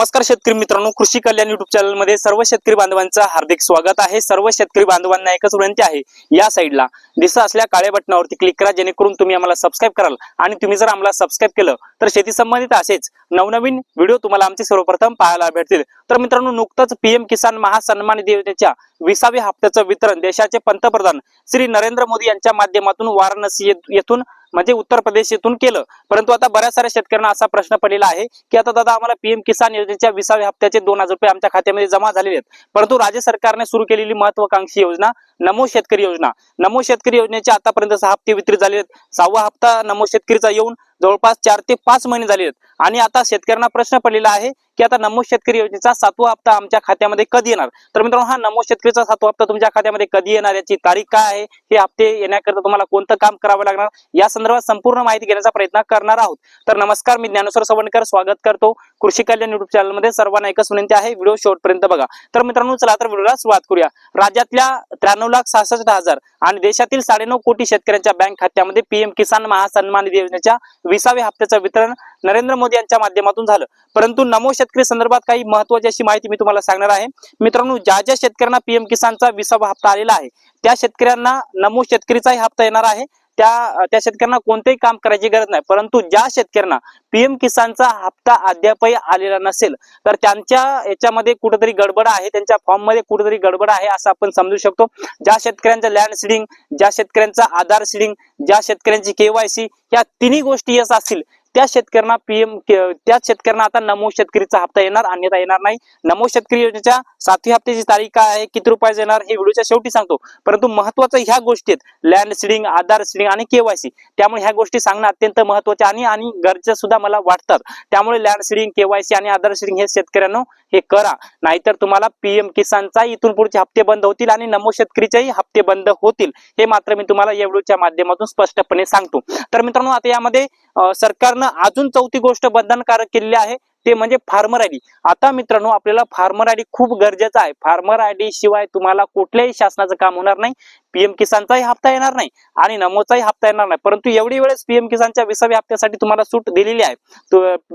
नमस्कार शेतकरी मित्रांनो कृषी कल्याण युट्यूब चॅनलमध्ये सर्व शेतकरी बांधवांचं हार्दिक स्वागत आहे. सर्व शेतकरी बांधवांना एकच विनंती आहे या साईडला दिसत असल्या काळ्या बटनावरती क्लिक करा जेणेकरून तुम्ही आम्हाला सबस्क्राईब कराल. आणि तुम्ही जर आम्हाला सबस्क्राईब केलं तर शेती संबंधित असेच नवनवीन व्हिडिओ तुम्हाला आमचे सर्वप्रथम पाहायला भेटतील. तर मित्रांनो नुकतंच पीएम किसान महासन्मान देवतेच्या योजनेच्या विसाव्या हप्त्याचं वितरण देशाचे पंतप्रधान श्री नरेंद्र मोदी यांच्या माध्यमातून वाराणसी येथून म्हणजे उत्तर प्रदेश येथून केलं. परंतु आता बऱ्याच साऱ्या शेतकऱ्यांना असा प्रश्न पडलेला आहे की आता दादा आम्हाला पीएम किसान योजनेच्या विसाव्या हप्त्याचे दोन हजार रुपये आमच्या खात्यामध्ये जमा झालेले आहेत. परंतु राज्य सरकारने सुरू केलेली महत्वाकांक्षी योजना नमो शेतकरी योजना. नमो शेतकरी योजनेचे आतापर्यंत सहा हप्ते वितरित झाले आहेत. सहावा हप्ता नमो शेतकरीचा येऊन जवळपास चार ते पाच महिने झाले आहेत. आणि आता शेतकऱ्यांना प्रश्न पडलेला आहे की आता नमो शेतकरी योजनेचा सातवा हप्ता आमच्या खात्यामध्ये कधी येणार? तर मित्रांनो हा नमो शेतकरीचा सातवा हप्ता तुमच्या खात्यामध्ये कधी येणार? याची तारीख काय आहे? हे हप्ते येण्याकरता तुम्हाला कोणतं काम करावं लागणार? या संदर्भात संपूर्ण माहिती घेण्याचा प्रयत्न करणार आहोत. तर नमस्कार मी ज्ञानेश्वर सवणकर स्वागत करतो कृषी कल्याण युट्यूब चॅनलमध्ये. सर्वांना एकच विनंती आहे व्हिडिओ शेवटपर्यंत बघा. तर मित्रांनो चला तर व्हिडिओला सुरुवात करूया. राज्यातल्या त्र्याण्णव लाख सहासष्ट हजार आणि देशातील साडेनऊ कोटी शेतकऱ्यांच्या बँक खात्यामध्ये पीएम किसान महासन्मान निधी योजनेच्या विसाव्या हप्त्याचं वितरण नरेंद्र मोदी यांच्या माध्यमातून झालं. परंतु नमो शेतकरी संदर्भात काही महत्वाची अशी माहिती मी तुम्हाला सांगणार आहे. मित्रांनो ज्या ज्या शेतकऱ्यांना पीएम किसानचा विसावा हप्ता आलेला आहे त्या शेतकऱ्यांना नमो शेतकरीचाही हप्ता येणार आहे. त्या त्या शेतकऱ्यांना कोणतेही काम करायची गरज नाही. परंतु ज्या शेतकऱ्यांना पीएम किसानचा हप्ता अद्यापही आलेला नसेल तर त्यांच्या याच्यामध्ये कुठेतरी गडबड आहे त्यांच्या फॉर्ममध्ये कुठेतरी गडबड आहे असं आपण समजू शकतो. ज्या शेतकऱ्यांचं लँड सिडिंग ज्या शेतकऱ्यांचा आधार सिडिंग ज्या शेतकऱ्यांची केवायसी या तिन्ही गोष्टी यस असतील त्या शेतकऱ्यांना पीएम त्या शेतकऱ्यांना आता नमो शेतकरीचा हप्ता येणार अन्यथा येणार नाही. नमो शेतकरी योजनेच्या सातवी हप्त्याची तारीख काय आहे किती रुपयाचा येणार हे व्हिडिओच्या शेवटी सांगतो. परंतु महत्वाचं ह्या गोष्टी आहेत लँड सिडिंग आधार सिडिंग आणि केवायसी त्यामुळे ह्या गोष्टी सांगणं अत्यंत महत्त्वाच्या आणि आणि गरजे सुद्धा मला वाटतात. त्यामुळे लँड सिडिंग केवायसी आणि आधार सिडिंग हे शेतकऱ्यांना हे करा. नाहीतर तुम्हाला पीएम किसानचा इथून पुढचे हप्ते बंद होतील आणि नमो शेतकरीचेही हप्ते बंद होतील. हे मात्र मी तुम्हाला या व्हिडिओच्या माध्यमातून स्पष्टपणे सांगतो. तर मित्रांनो आता यामध्ये सरकारनं अजून चौथी गोष्ट बंधनकारक केलेली आहे ते म्हणजे फार्मर आयडी आता मित्रांनो आपल्याला फार्मर आयडी खूप गरजेचं आहे. फार्मर आयडी शिवाय तुम्हाला कुठल्याही शासनाचं काम होणार नाही पीएम किसानचाही हप्ता येणार नाही आणि नमोचाही हप्ता येणार नाही. परंतु एवढी वेळेस पीएम किसानच्या विसाव्या हप्त्यासाठी तुम्हाला सूट दिलेली आहे.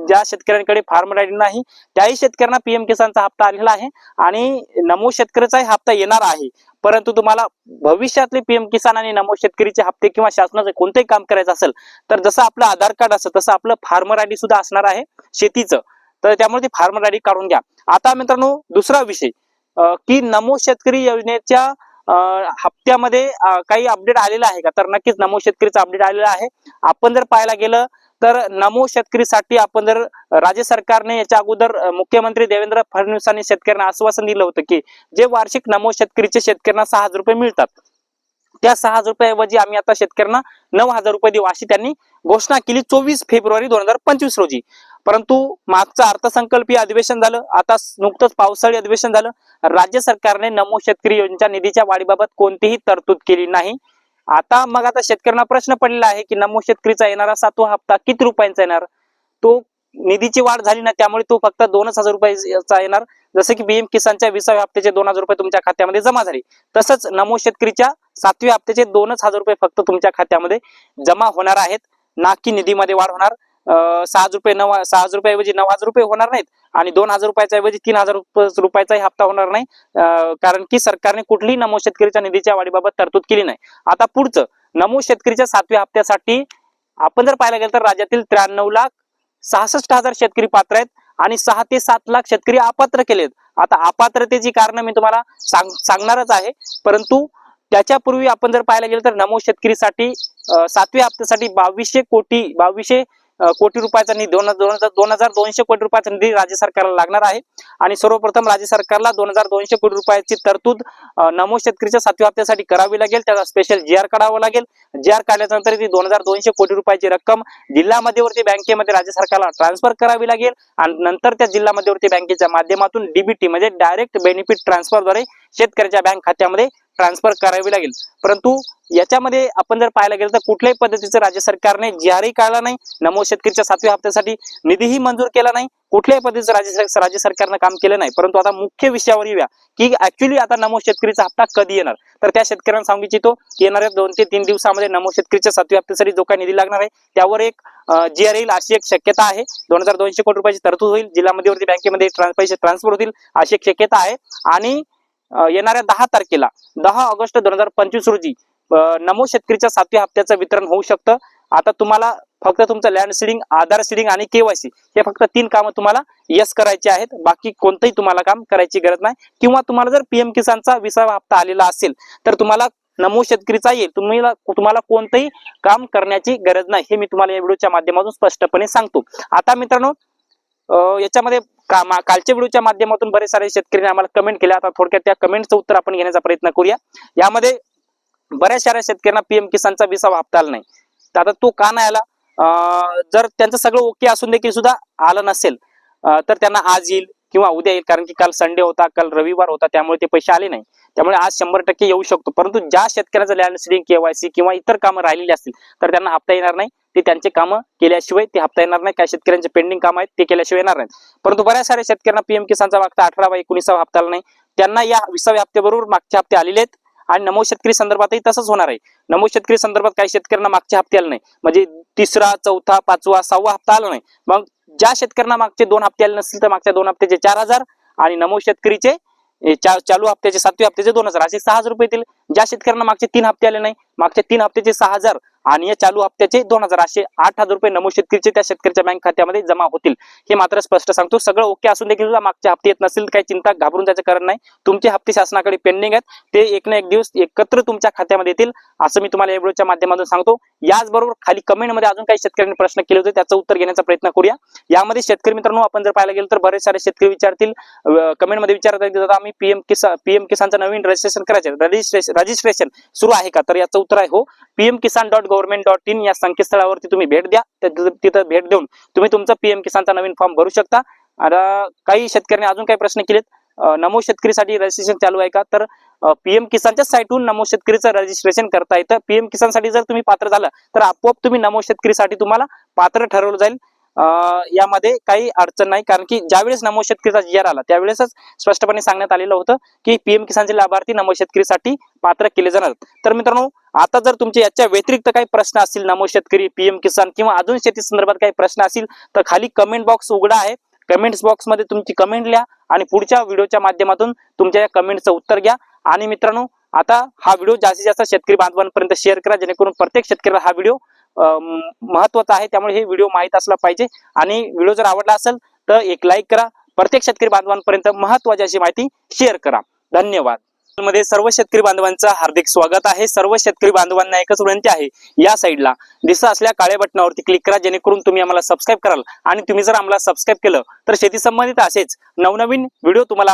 ज्या शेतकऱ्यांकडे फार्मर आयडी नाही त्याही शेतकऱ्यांना पीएम किसानचा हप्ता आलेला आहे आणि नमो शेतकऱ्याचाही हप्ता येणार आहे. परंतु तुम्हाला भविष्यातले पीएम किसान आणि नमो शेतकरीचे हप्ते किंवा शासनाचे कोणतेही काम करायचं असेल तर जसं आपलं आधार कार्ड असतं तसं आपलं फार्मर आयडी सुद्धा असणार आहे शेतीचं. तर त्यामुळे ते फार्मर आयडी काढून घ्या. आता मित्रांनो दुसरा विषय की नमो शेतकरी योजनेच्या हप्त्यामध्ये काही अपडेट आलेला आहे का? तर नक्कीच नमो शेतकरीचा अपडेट आलेला आहे. आपण जर पाहायला गेलं तर नमो शेतकरीसाठी आपण जर राज्य सरकारने याच्या अगोदर मुख्यमंत्री देवेंद्र फडणवीसांनी शेतकऱ्यांना आश्वासन दिलं होतं की जे वार्षिक नमो शेतकरीचे शेतकऱ्यांना सहा हजार रुपये मिळतात. त्या सहा हजार रुपयाऐवजी आम्ही आता शेतकऱ्यांना नऊ हजार रुपये देऊ अशी त्यांनी घोषणा केली चोवीस फेब्रुवारी दोन हजार पंचवीस रोजी. परंतु मागचं अर्थसंकल्पीय अधिवेशन झालं आता नुकतंच पावसाळी अधिवेशन झालं. राज्य सरकारने नमो शेतकरी योजनेच्या निधीच्या वाढीबाबत कोणतीही तरतूद केली नाही. आता मग आता शेतकऱ्यांना प्रश्न पडलेला आहे की नमो शेतकरीचा येणारा सातवा हप्ता किती रुपयांचा येणार? तो निधीची वाढ झाली ना त्यामुळे तो फक्त दोनच हजार रुपयाचा येणार. जसं की बीएम किसानच्या विसाव्या हप्त्याचे दोन हजार रुपये तुमच्या खात्यामध्ये जमा झाले. तसंच नमो शेतकरीच्या सातव्या हप्त्याचे दोनच हजार रुपये फक्त तुमच्या खात्यामध्ये जमा होणार आहेत. ना की निधीमध्ये वाढ होणार. सहा रुपये नऊ सहा हजार रुपयाऐवजी नऊ हजार रुपये होणार नाहीत आणि दोन हजार रुपयाच्या ऐवजी तीन हजार रुपयाचाही हप्ता होणार नाही. कारण की सरकारने कुठलीही नमो शेतकरीच्या निधीच्या वाढीबाबत तरतूद केली नाही. आता पुढचं नमो शेतकरीच्या सातव्या हप्त्यासाठी आपण जर पाहायला गेलं तर राज्यातील त्र्याण्णव लाख सहासष्ट हजार शेतकरी पात्र आहेत आणि सहा ते सात लाख शेतकरी अपात्र केलेत. आता अपात्रतेची कारण मी तुम्हाला सांग सांगणारच आहे. परंतु त्याच्यापूर्वी आपण जर पाहायला गेलं तर नमो शेतकरीसाठी सातव्या हप्त्यासाठी बावीसशे कोटी बावीसशे कोटी रुपयाचा निधी दोन दोन हजार दोन हजार दोनशे कोटी रुपयाचा निधी राज्य सरकारला लागणार आहे. आणि सर्वप्रथम राज्य सरकारला दोन हजार दोनशे कोटी रुपयाची तरतूद नमो शेतकरीच्या सातव्या हप्त्यासाठी करावी लागेल. त्याचा स्पेशल जी आर काढावं लागेल. जी आर काढल्यानंतर ती दोन हजार दोनशे कोटी रुपयाची रक्कम जिल्हा मध्यवर्ती बँकेमध्ये राज्य सरकारला ट्रान्सफर करावी लागेल. आणि नंतर त्या जिल्हा मध्यवर्ती बँकेच्या माध्यमातून डीबीटी म्हणजे डायरेक्ट बेनिफिट ट्रान्सफरद्वारे शेतकऱ्याच्या बँक खात्यामध्ये ट्रान्सफर करावी लागेल. परंतु याच्यामध्ये आपण जर पाहायला गेलं तर कुठल्याही पद्धतीचं राज्य सरकारने जी काढला नाही. नमो शेतकरीच्या सातव्या हप्त्यासाठी निधीही मंजूर केला नाही. कुठल्याही पद्धतीचं राज्य राज्य सरकारनं काम केलं नाही. परंतु आता मुख्य विषयावर येऊया की ऍक्च्युली आता नमो शेतकरीचा हप्ता कधी येणार? तर त्या शेतकऱ्यांना सांगू इच्छितो की येणाऱ्या दोन ते तीन दिवसामध्ये नमो शेतकरीच्या सातव्या हप्त्यासाठी जो काही निधी लागणार आहे त्यावर एक जी आर येईल अशी एक शक्यता आहे. दोन हजार दोनशे कोटी रुपयाची तरतूद होईल. जिल्हा मध्यवर्ती बँकेमध्ये ट्रान्स पैसे ट्रान्सफर होतील अशी एक शक्यता आहे. आणि येणाऱ्या दहा तारखेला दहा ऑगस्ट दोन हजार पंचवीस रोजी नमो शेतकरीच्या सातव्या हप्त्याचं वितरण होऊ शकतं. आता तुम्हाला फक्त तुमचं लँड सीडिंग आधार सिडिंग आणि केवायसी हे फक्त तीन कामं तुम्हाला यस करायची आहेत. बाकी कोणतंही तुम्हाला काम करायची गरज नाही. किंवा तुम्हाला जर पीएम किसानचा विसावा हप्ता आलेला असेल तर तुम्हाला नमो शेतकरीचा येईल. तुम्हाला तुम्हाला कोणतंही काम करण्याची गरज नाही हे मी तुम्हाला या व्हिडिओच्या माध्यमातून स्पष्टपणे सांगतो. आता मित्रांनो याच्यामध्ये का- कालच्या व्हिडिओच्या माध्यमातून बरेच सारे शेतकऱ्यांनी आम्हाला कमेंट केल्या आता थोडक्यात त्या कमेंटचं उत्तर आपण घेण्याचा प्रयत्न करूया. यामध्ये बऱ्याच साऱ्या शेतकऱ्यांना पीएम किसानचा विसावा हप्ता आला नाही. तर आता तो का नाही आला? जर त्यांचं सगळं ओके असून देखील सुद्धा आलं नसेल तर त्यांना आज येईल. किंवा उद्या येईल कारण की काल संडे होता काल रविवार होता त्यामुळे ते पैसे आले नाही त्यामुळे आज शंभर टक्के येऊ शकतो. परंतु ज्या शेतकऱ्याचं लँड सीडिंग केवायसी किंवा इतर कामं राहिलेली असतील तर त्यांना हप्ता येणार नाही. ते त्यांचे कामं केल्याशिवाय ते हप्ता येणार नाही. काही शेतकऱ्यांचे पेंडिंग काम आहेत ते केल्याशिवाय येणार नाहीत. परंतु बऱ्याच साऱ्या शेतकऱ्यांना पीएम किसानचा मागता अठरा बाय एकोणीसावा हप्ता आला नाही. त्यांना या विसाव्या हप्त्याबरोबर मागचे हप्ते आलेले आहेत. आणि नमो शेतकरी संदर्भातही तसंच होणार आहे. नमो शेतकरी संदर्भात काही शेतकऱ्यांना मागचे हप्ते आले नाही. म्हणजे तिसरा चौथा पाचवा सहावा हप्ता आला नाही. मग ज्या शेतकऱ्यांना मागचे दोन हप्ते आले नसतील तर मागच्या दोन हप्त्याचे चार हजार आणि नमो शेतकरीचे चा- चालू हप्त्याचे सातव्या हप्त्याचे दोन हजार. असे सहा हजार रुपये येतील. ज्या शेतकऱ्यांना मागचे तीन हप्ते आले नाही मागच्या तीन हप्त्याचे सहा हजार आणि या चालू हप्त्याचे दोन हजार असे आठ हजार रुपये नमो शेतकरीचे त्या शेतकऱ्याच्या बँक खात्यामध्ये जमा होतील. हे मात्र स्पष्ट सांगतो. सगळं ओके असून देखील सुद्धा मागचे हप्ते येत नसतील. काही चिंता घाबरून जायचं कारण नाही. तुमचे हप्ते शासनाकडे पेंडिंग आहेत. ते एक ना एक दिवस एकत्र तुमच्या खात्यामध्ये येतील. असं मी तुम्हाला या व्हिडिओच्या माध्यमातून सांगतो. याचबरोबर खाली कमेंटमध्ये अजून काही शेतकऱ्यांनी प्रश्न केले होते. त्याचं उत्तर घेण्याचा प्रयत्न करूया. यामध्ये शेतकरी मित्रांनो आपण जर पाहायला गेलो तर बरेच सारे शेतकरी विचारतील. कमेंटमध्ये विचारत आहेत की दादा आम्ही पीएम किसान पीएम किसानचं नवीन रजिस्ट्रेशन करायचं रजिस्ट्रेशन रजिस्ट्रेशन सुरू आहे का? तर याचं उत्तर आहे हो. PM Kisan dot government dot in या संकेतस्थळावरती तुम्ही भेट द्या. तिथं भेट देऊन तुम्ही तुमचा पीएम किसानचा नवीन फॉर्म भरू शकता. आता काही शेतकऱ्यांनी अजून काही प्रश्न केलेत. नमो शेतकरीसाठी रजिस्ट्रेशन चालू आहे का? तर पीएम किसानच्या साईटहून नमो शेतकरीचं रजिस्ट्रेशन करता येतं. पीएम किसानसाठी जर तुम्ही पात्र झालं तर आपोआप तुम्ही नमो शेतकरीसाठी तुम्हाला पात्र ठरवलं जाईल. यामध्ये काही अडचण नाही. कारण की ज्यावेळेस नमो शेतकरीचा जी आर आला त्यावेळेसच स्पष्टपणे सांगण्यात आलेलं होतं की पीएम किसानचे लाभार्थी नमो शेतकरीसाठी पात्र केले जाणार. तर मित्रांनो आता जर तुमचे याच्या व्यतिरिक्त काही प्रश्न असतील नमो शेतकरी पीएम किसान किंवा अजून शेती संदर्भात काही प्रश्न असतील तर खाली कमेंट बॉक्स उघडा आहे. कमेंट्स बॉक्समध्ये तुमची कमेंट लिहा आणि पुढच्या व्हिडिओच्या माध्यमातून तुमच्या या कमेंटचं उत्तर घ्या. आणि मित्रांनो आता हा व्हिडिओ जास्तीत जास्त शेतकरी बांधवांपर्यंत शेअर करा जेणेकरून प्रत्येक शेतकऱ्याला हा व्हिडिओ महत्वाचं आहे. त्यामुळे हे व्हिडिओ माहीत असला पाहिजे. आणि व्हिडिओ जर आवडला असेल तर एक लाईक करा. प्रत्येक शेतकरी बांधवांपर्यंत महत्वाची अशी माहिती शेअर करा. धन्यवाद. मध्ये सर्व शेतकरी बांधवांचं हार्दिक स्वागत आहे. सर्व शेतकरी बांधवांना एकच विनंती आहे. या साईडला दिसत असल्या काळ्या बटनावरती क्लिक करा जेणेकरून तुम्ही आम्हाला सबस्क्राईब कराल. आणि तुम्ही जर आम्हाला सबस्क्राईब केलं तर शेती संबंधित असेच नवनवीन व्हिडिओ तुम्हाला